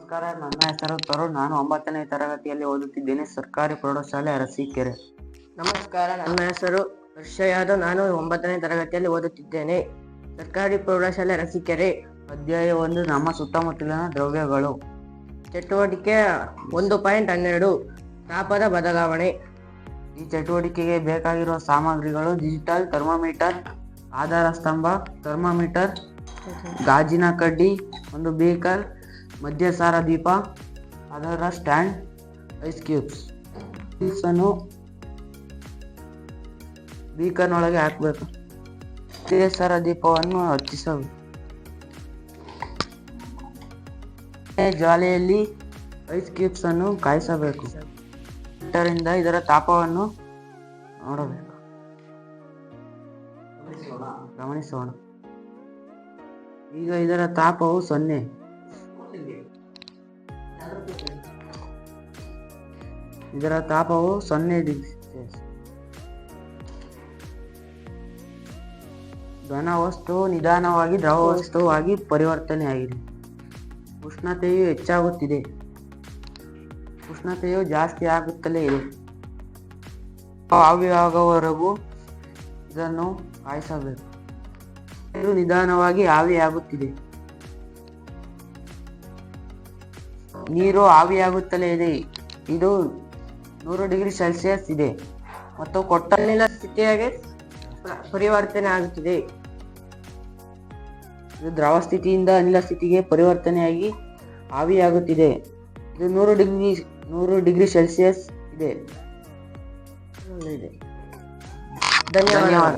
ನಮಸ್ಕಾರ. ನನ್ನ ಹೆಸರು ತರುಣ್. ನಾನು ಒಂಬತ್ತನೇ ತರಗತಿಯಲ್ಲಿ ಓದುತ್ತಿದ್ದೇನೆ. ಸರ್ಕಾರಿ ಪ್ರೌಢಶಾಲೆ ಅರಸೀಕೆರೆ. ನಮಸ್ಕಾರ. ನನ್ನ ಹೆಸರು ಹರ್ಷ ಯಾದವ್ ನಾನು ಒಂಬತ್ತನೇ ತರಗತಿಯಲ್ಲಿ ಓದುತ್ತಿದ್ದೇನೆ. ಸರ್ಕಾರಿ ಪ್ರೌಢಶಾಲೆ ಅರಸೀಕೆರೆ. ಅಧ್ಯಾಯ ಒಂದು ನಮ್ಮ ಸುತ್ತಮುತ್ತಲಿನ ದ್ರವ್ಯಗಳು. ಚಟುವಟಿಕೆ ಒಂದು ಪಾಯಿಂಟ್ ಹನ್ನೆರಡು ತಾಪದ ಬದಲಾವಣೆ. ಈ ಚಟುವಟಿಕೆಗೆ ಬೇಕಾಗಿರುವ ಸಾಮಗ್ರಿಗಳು ಡಿಜಿಟಲ್ ಥರ್ಮಾಮೀಟರ್ ಆಧಾರ ಸ್ತಂಭ ಥರ್ಮಾಮೀಟರ್ ಗಾಜಿನ ಕಡ್ಡಿ ಒಂದು ಬೇಕರ್ ಮಧ್ಯಸಾರ ದೀಪ ಅದರ ಸ್ಟ್ಯಾಂಡ್, ಐಸ್ ಕ್ಯೂಬ್ಸ್. ಅನ್ನು ಬೀಕರ್ನೊಳಗೆ ಹಾಕಬೇಕು. ಮಧ್ಯಸಾರ ದೀಪವನ್ನು ಹಚ್ಚಿಸಬೇಕು. ಜಾಲೆಯಲ್ಲಿ ಐಸ್ ಕ್ಯೂಬ್ಸ್ ಅನ್ನು ಕಾಯಿಸಬೇಕು. ಇದರಿಂದ ಇದರ ತಾಪವನ್ನು ನೋಡಬೇಕು. ಗಮನಿಸೋಣ. ಈಗ ಇದರ ತಾಪವು ಸೊನ್ನೆ. ಇದರ ತಾಪವು ಸೊನ್ನೆ ಡಿಗ್ರಿ. ಘನ ವಸ್ತು ನಿಧಾನವಾಗಿ ದ್ರವ ವಸ್ತುವಾಗಿ ಪರಿವರ್ತನೆಯಾಗಿದೆ. ಉಷ್ಣತೆಯು ಹೆಚ್ಚಾಗುತ್ತಿದೆ. ಉಷ್ಣತೆಯು ಜಾಸ್ತಿ ಆಗುತ್ತಲೇ ಇದೆ. ಆವಿಯಾಗುವವರೆಗೂ ಇದನ್ನು ಕಾಯಿಸಬೇಕು ಇದು ನಿಧಾನವಾಗಿ ಆವಿಯಾಗುತ್ತಿದೆ. ನೀರು ಆವಿಯಾಗುತ್ತಲೇ ಇದೆ. ಇದು ನೂರು ಡಿಗ್ರಿ ಸೆಲ್ಸಿಯಸ್ ಇದೆ. ಮತ್ತು ಕೊಟ್ಟ ಅನಿಲ ಸ್ಥಿತಿಯಾಗಿ ಪರಿವರ್ತನೆ ಆಗುತ್ತಿದೆ. ಇದು ದ್ರವ ಸ್ಥಿತಿಯಿಂದ ಅನಿಲ ಸ್ಥಿತಿಗೆ ಪರಿವರ್ತನೆಯಾಗಿ ಆವಿಯಾಗುತ್ತಿದೆ. ಇದು ನೂರು ಡಿಗ್ರಿ ನೂರು ಡಿಗ್ರಿ ಸೆಲ್ಸಿಯಸ್ ಇದೆ. ಧನ್ಯವಾದ.